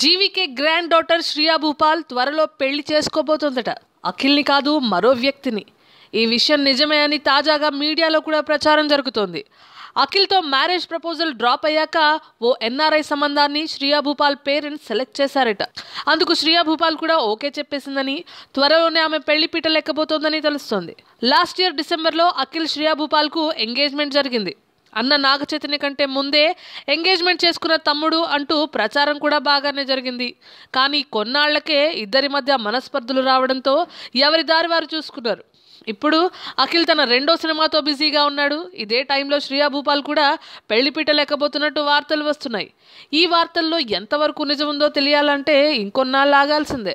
జీవికే grand daughter Shriya Bhupal త్వరలో పెళ్ళి చేసుకోబోతోందట. అఖిల్ని కాదు మరో వ్యక్తిని. ఈ విషయం నిజమే అని తాజాగా మీడియాలో కూడా ప్రచారం జరుగుతోంది. అఖిల్తో మ్యారేజ్ ప్రపోజల్ డ్రాప్ అయ్యాక ఓ ఎన్ఆర్ఐ సంబంధాన్ని శ్రియా భూపాల్ పేరెంట్స్ సెలెక్ట్ చేశారట. అందుకు శ్రియా భూపాల్ కూడా ఓకే చెప్పేసిందని త్వరలోనే ఆమె పెళ్ళి పీట లెక్కబోతోందని తెలుస్తోంది. లాస్ట్ ఇయర్ డిసెంబర్లో అఖిల్ శ్రియా భూపాల్కు ఎంగేజ్మెంట్ జరిగింది. అన్న నాగచైతన్య కంటే ముందే ఎంగేజ్మెంట్ చేసుకున్న తమ్ముడు అంటూ ప్రచారం కూడా బాగానే జరిగింది. కానీ కొన్నాళ్ళకే ఇద్దరి మధ్య మనస్పర్ధలు రావడంతో ఎవరి దారి వారు చూసుకున్నారు. ఇప్పుడు అఖిల్ తన రెండో సినిమాతో బిజీగా ఉన్నాడు. ఇదే టైంలో శ్రియా భూపాల్ కూడా పెళ్ళిపీట లేకపోతున్నట్టు వార్తలు వస్తున్నాయి. ఈ వార్తల్లో ఎంతవరకు నిజముందో తెలియాలంటే ఇంకొన్నాళ్ళు ఆగాల్సిందే.